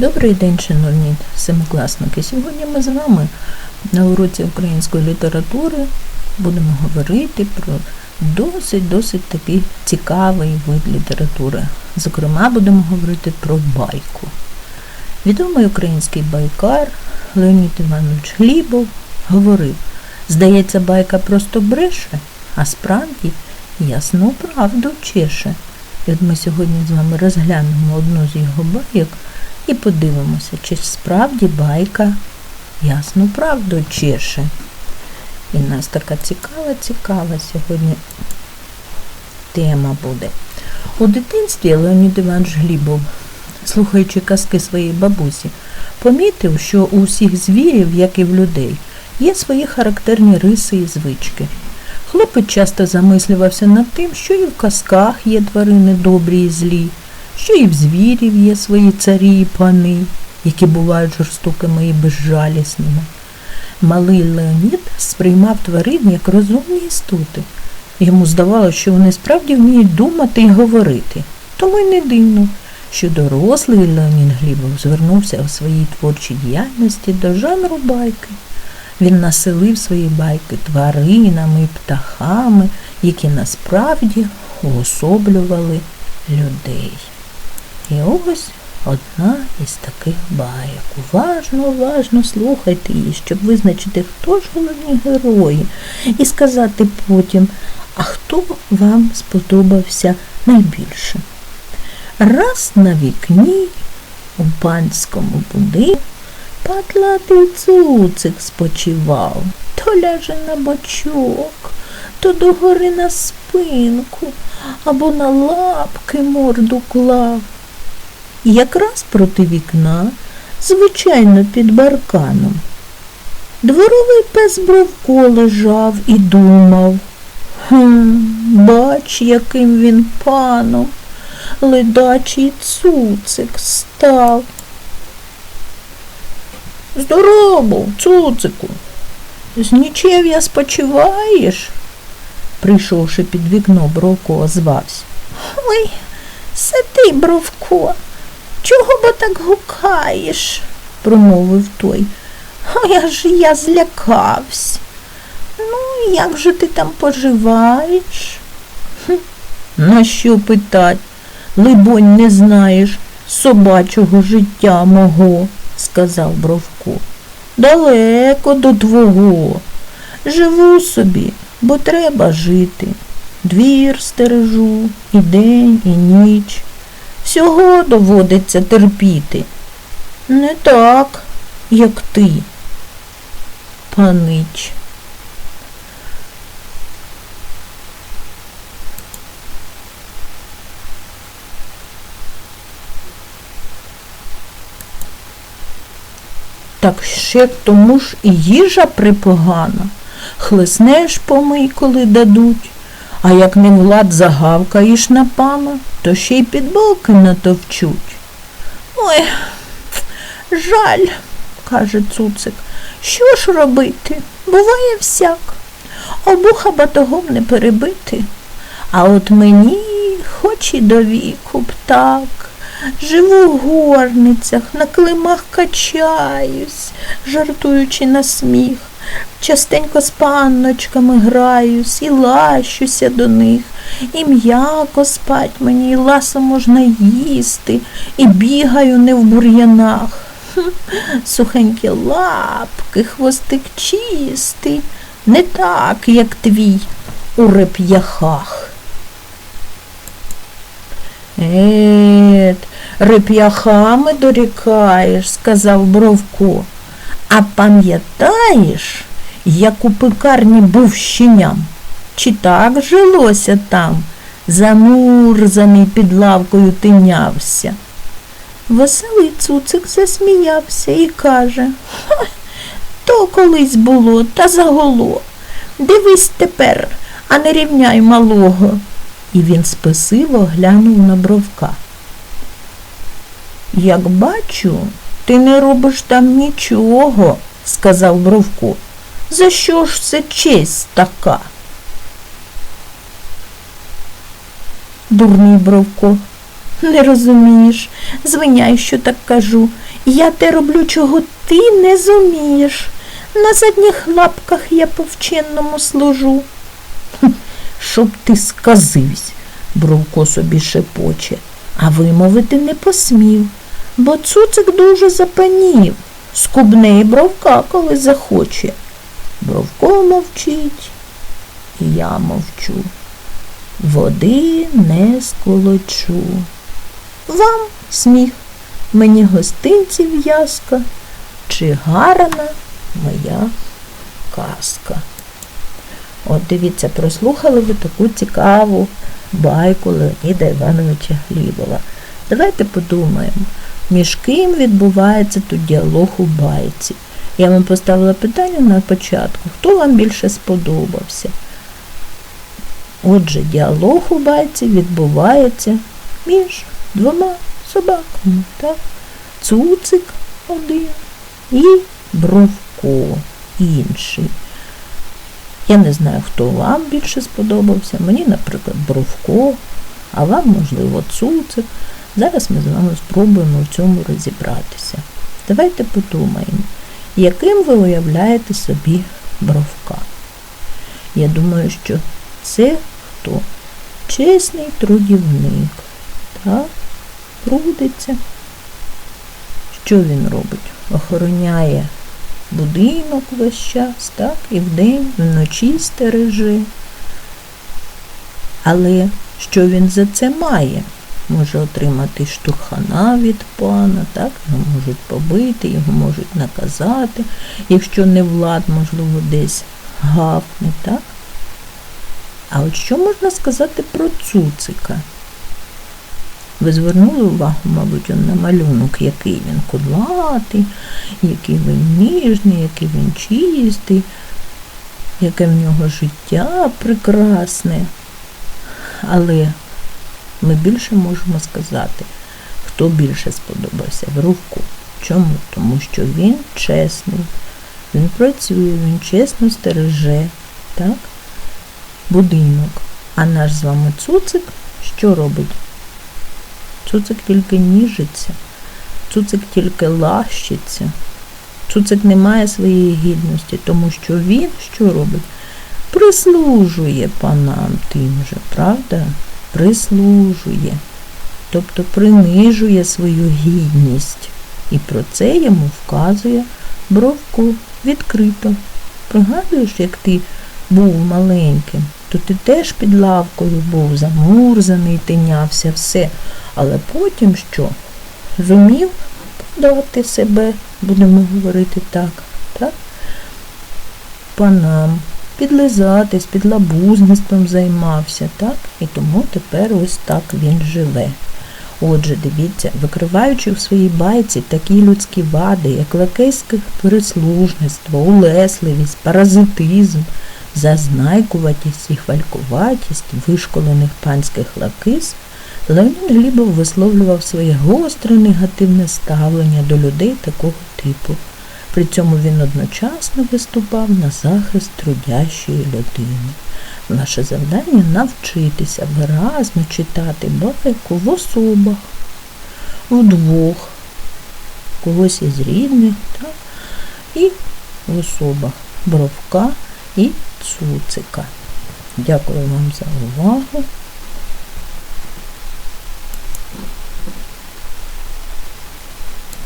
Добрий день, шановні семикласники. Сьогодні ми з вами на уроці української літератури будемо говорити про досить-досить такий цікавий вид літератури. Зокрема, будемо говорити про байку. Відомий український байкар Леонід Іванович Глібов говорив: здається, байка просто бреше, а справді ясну правду чеше. І от ми сьогодні з вами розглянемо одну з його байок і подивимося, чи справді байка ясну правду чеше. І нас така цікава, цікава сьогодні тема буде. У дитинстві Леонід Іванович Глібов, слухаючи казки своєї бабусі, помітив, що у всіх звірів, як і в людей, є свої характерні риси і звички. Хлопець часто замислювався над тим, що і в казках є тварини добрі і злі, що і в звірів є свої царі і пани, які бувають жорстокими і безжалісними. Малий Леонід сприймав тварин як розумні істоти. Йому здавалося, що вони справді вміють думати і говорити. Тому й не дивно, що дорослий Леонід Глібов звернувся у своїй творчій діяльності до жанру байки. Він населив свої байки тваринами птахами, які насправді уособлювали людей. І ось одна із таких байок. Уважно, уважно слухайте її, щоб визначити, хто ж головні герої, і сказати потім, а хто вам сподобався найбільше. Раз на вікні у панському будинку Патлатий цуцик спочивав, то ляже на бочок, то догори на спинку або на лапки морду клав. Якраз проти вікна, звичайно, під барканом. Дворовий пес Бровко лежав і думав. Хм, бач, яким він паном, ледачий цуцик став. Здорово, цуцику. З нічев'я спочиваєш? прийшовши під вікно, Бровко озвався. Ой, сиди, Бровко, чого бо так гукаєш? промовив той. Ой, аж я злякався. Ну, як же ти там поживаєш? Хм, на що питать? Либонь, не знаєш собачого життя мого сказав Бровко. Далеко до твого. Живу собі, бо треба жити. Двір стережу, і день, і ніч. Всього доводиться терпіти. Не так, як ти, панич. Так ще тому ж і їжа припогана. Хлеснеш помий, коли дадуть, а як не влад загавкаєш на пана, то ще й підбоки натовчуть. Ой, жаль, каже цуцик, що ж робити? Буває всяк. Обуха батогом не перебити. А от мені хоч і до віку б так. Живу в горницях, на климах качаюсь, жартуючи на сміх. Частенько з панночками граюсь і лащуся до них, і м'яко спать мені, і ласо можна їсти, і бігаю не в бур'янах. Сухенькі лапки, хвостик чистий, не так, як твій у реп'яхах. Ет, реп'яхами дорікаєш, сказав Бровко. А пам'ятаєш, як у пекарні був щеням? Чи так жилося там, замурзаний під лавкою тинявся? Веселий цуцик засміявся і каже, Ха, то колись було, та заголо. Дивись тепер, а не рівняй малого і він спесиво глянув на бровка. Як бачу, ти не робиш там нічого, сказав Бровко. За що ж це честь така? Дурний Бровко, Не розумієш, звиняй, що так кажу. Я те роблю, чого ти не зумієш. На задніх лапках я повченному служу. «Хм, Щоб ти сказивсь, Бровко собі шепоче, а вимовити не посмів, бо цуцик дуже запанів, скубне і бровка, коли захоче. Бровко мовчить, і я мовчу. Води не сколочу. Вам сміх, мені гостинців в'язка, чи гарна моя казка. От дивіться, прослухали ви таку цікаву байку Леоніда Івановича Глібова. Давайте подумаємо, між ким відбувається тут діалог у байці. Я вам поставила питання на початку, хто вам більше сподобався. Отже, діалог у байці відбувається між двома собаками. Так? Цуцик один і Бровко інший. Я не знаю, хто вам більше сподобався. Мені, наприклад, Бровко, а вам, можливо, цуцик. Зараз ми з вами спробуємо в цьому розібратися. Давайте подумаємо, яким ви уявляєте собі бровка. Я думаю, що це хто? Чесний трудівник. Так, трудиться. Що він робить? Охороняє будинок весь час, так, і вдень, вночі стереже. Але що він за це має? Може отримати штурхана від пана, так, його можуть побити, його можуть наказати, якщо не влад, можливо, десь гавне, так? А от що можна сказати про цуцика? Ви звернули увагу, мабуть, на малюнок, який він кудлатий, який він ніжний, який він чистий, яке в нього життя прекрасне. Але ми більше можемо сказати, хто більше сподобався Бровку. Чому? Тому що він чесний, він працює, він чесно стереже, так? будинок. А наш з вами цуцик що робить? Цуцик тільки ніжиться, цуцик тільки лащиться. Цуцик не має своєї гідності, тому що він що робить? Прислужує панам тим же, правда? Прислужує, тобто принижує свою гідність. І про це йому вказує Бровко відкрито. Пригадуєш, як ти був маленьким, то ти теж під лавкою був замурзаний, тинявся, все. Але потім що? Зумів подати себе, будемо говорити так, так? Панам, підлизатись, підлабузництвом займався, так? І тому тепер ось так він живе. Отже, дивіться, викриваючи в своїй байці такі людські вади, як лакейське переслужництво, улесливість, паразитизм, зазнайкуватість і хвалькуватість вишколених панських лакис, Леонід Глібов висловлював своє гостре негативне ставлення до людей такого типу. При цьому він одночасно виступав на захист трудящої людини. Наше завдання навчитися виразно читати байку в особах, вдвох, когось із рідних, так? і в особах Бровка і Цуцика. Дякую вам за увагу.